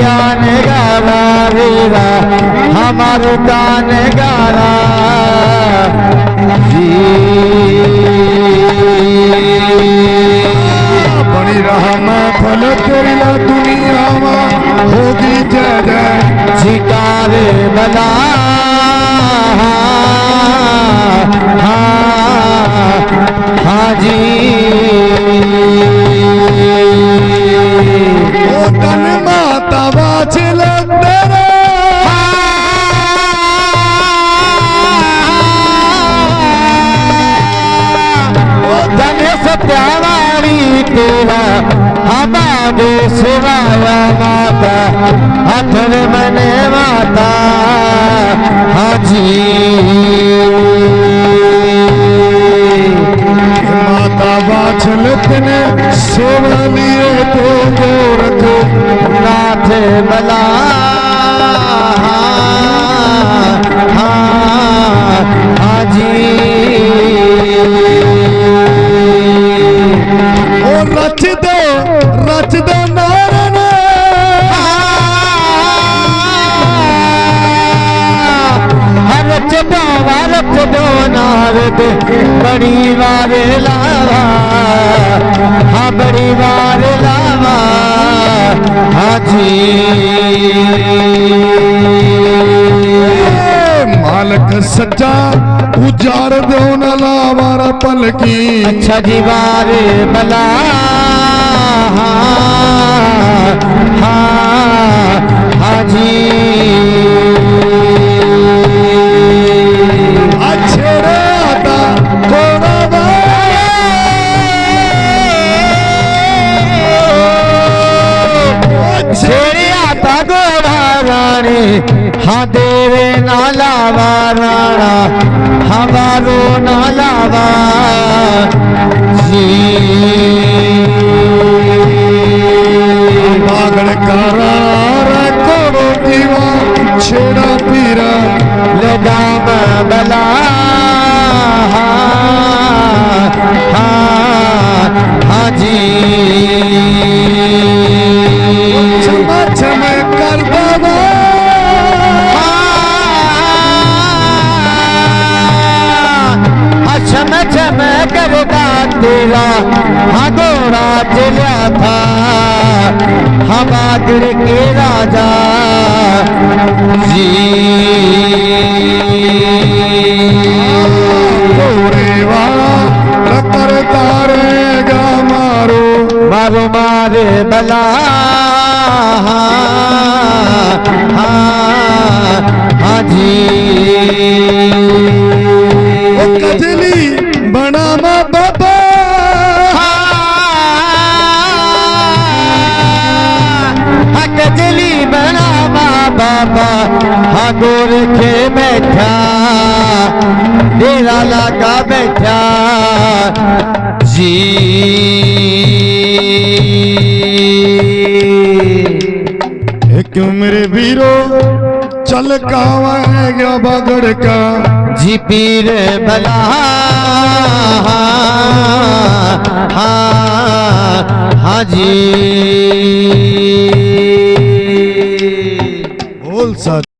ज्ञान गाना वीरा हमारे गान गारा जी तेरा हमारे सिवाया माता हथर मने माता, हाजी। माता बाछल तने लिए तो गोरख, नाथ बला बड़ी बार लावा हाँ बड़ी बार लावा हाजी। मालक सच्चा उजाड़ दो न लावारा पलकी। अच्छा जी बार बला हाजी હા દેવે ના લાવા રાણા હવારો ના જી तेरा हगोरा चलिया था हमादिर के राजा। जी गोरे वाला रकर तारेगा मारो। मारो मारे बला हाजी ओ कजली बना मा बाबा हाँ गोर के बैठा डेरा लगा बैठा जी। ए क्यों मेरे वीरो चल है गया बागड़ का। जी पीर बला हाँ जी। बोल सच